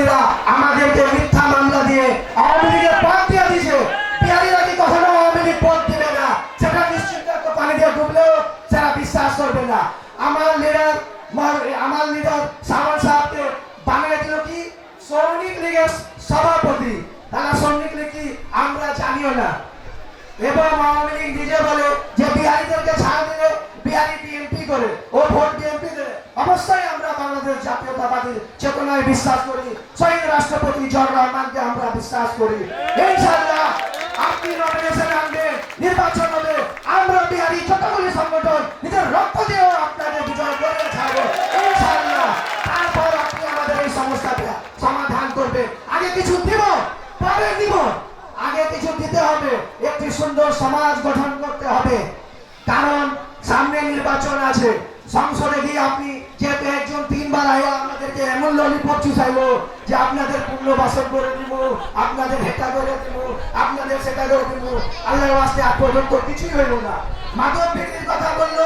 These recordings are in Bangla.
বিরোধীরা আমাদেরকে মিথ্যা মামলা দিয়ে আওয়ামী লীগের পথ দিয়ে দিছে বিহারিরা কি কখনো আওয়ামী লীগ পথ দিবে না? সেটা নিশ্চিত পানি দিয়ে ডুবলেও সেটা বিশ্বাস করবে না। আমার লিডার আমার লিডার সামান সাহেবকে বানিয়ে দিল কি? শ্রমিক লীগের সভাপতি। তারা শ্রমিক লীগ কি আমরা জানিও না। এবং আওয়ামী লীগ নিজে বলে যে বিহারিদেরকে ছাড় দিলে বিহারি বিএনপি করে ও ভোট বিএনপি দেবে অবশ্যই আমরা বাংলাদেশ জাতীয়তাবাদী চেতনায় বিশ্বাস করি শহীদ রাষ্ট্রপতি জিয়াউর রহমানকে আমরা বিশ্বাস করি। ইনশাআল্লাহ, আপনি নমিনেশন নির্বাচন হবে, আমরা বিহারি যতগুলি সংগঠন নিজের রক্ত দিয়েও আপনাদের বিজয় করে ছাড়বো। ইনশাআল্লাহ, তারপর আপনি আমাদের এই সমস্যাটা সমাধান করবে। আগে কিছু দিব, পরে দিব আগে কিছু দিতে হবে, একটি সুন্দর সমাজ গঠন করতে হবে। কারণ সামনে নির্বাচন আছে, সংসদে গিয়ে আপনি যেহেতু একজন এমন ললিপপ চুষাইলো যে আপনাদের পুনর্বাসন করে দিব আপনাদের হেটা করে দিব আপনাদের সেটা করে দিব আল্লাহর ওয়াস্তে আজ পর্যন্ত কিছুই হইল না। মাদক বিক্রির কথা বলল,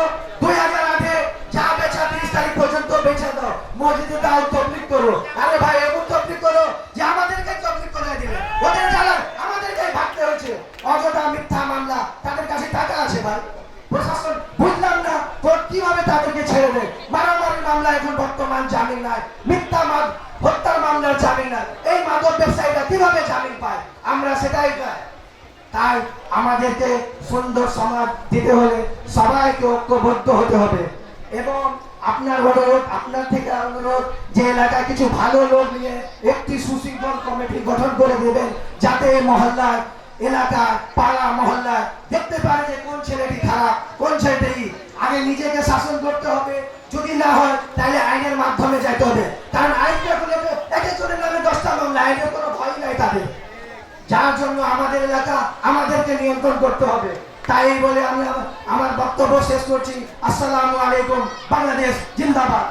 দুই হাজার আটে যা বেচা, তিরিশ তারিখ পর্যন্ত বেচে দাও। মসজিদে দাও তবলিক করো। আরে ভাই, এমন তবলিক করো যে আমাদেরকে তবলিক করে দিবে। ওদের জ্বালা আমাদেরকে ভাবতে হচ্ছে অযথা মিথ্যা মামলা তাদের কাছে টাকা আছে ভাই। মামলা এখন বর্তমান জামিন নাই। মিথ্যা মাদ হত্যার মামলার জামিন নাই। এই মাদক ব্যবসায়ীরা কীভাবে জামিন পায়? আমরা সেটাই চাই। তাই আমাদেরকে সুন্দর সমাজ দিতে হলে সবাইকে ঐক্যবদ্ধ হতে হবে। এবং আপনার অনুরোধ, আপনার থেকে অনুরোধ যে এলাকায় কিছু ভালো লোক নিয়ে একটি সুশৃঙ্খল কমিটি গঠন করে দেবেন, যাতে এই মহল্লায়, এলাকায়, পাড়া মহল্লায় দেখতে পারে যে কোন ছেলেটি খারাপ, কোন ছেলেটি আগে নিজেকে শাসন না হয়, তাহলে আইনের মাধ্যমে যাইতে হবে। কারণ তো এক একজনের নামে দশটা মামলা, আইনের কোনো ভয় নাই তাদের। যার জন্য আমাদের এলাকা আমাদেরকে নিয়ন্ত্রণ করতে হবে। তাই বলে আমি আমার বক্তব্য শেষ করছি। আসসালামু আলাইকুম, বাংলাদেশ জিন্দাবাদ।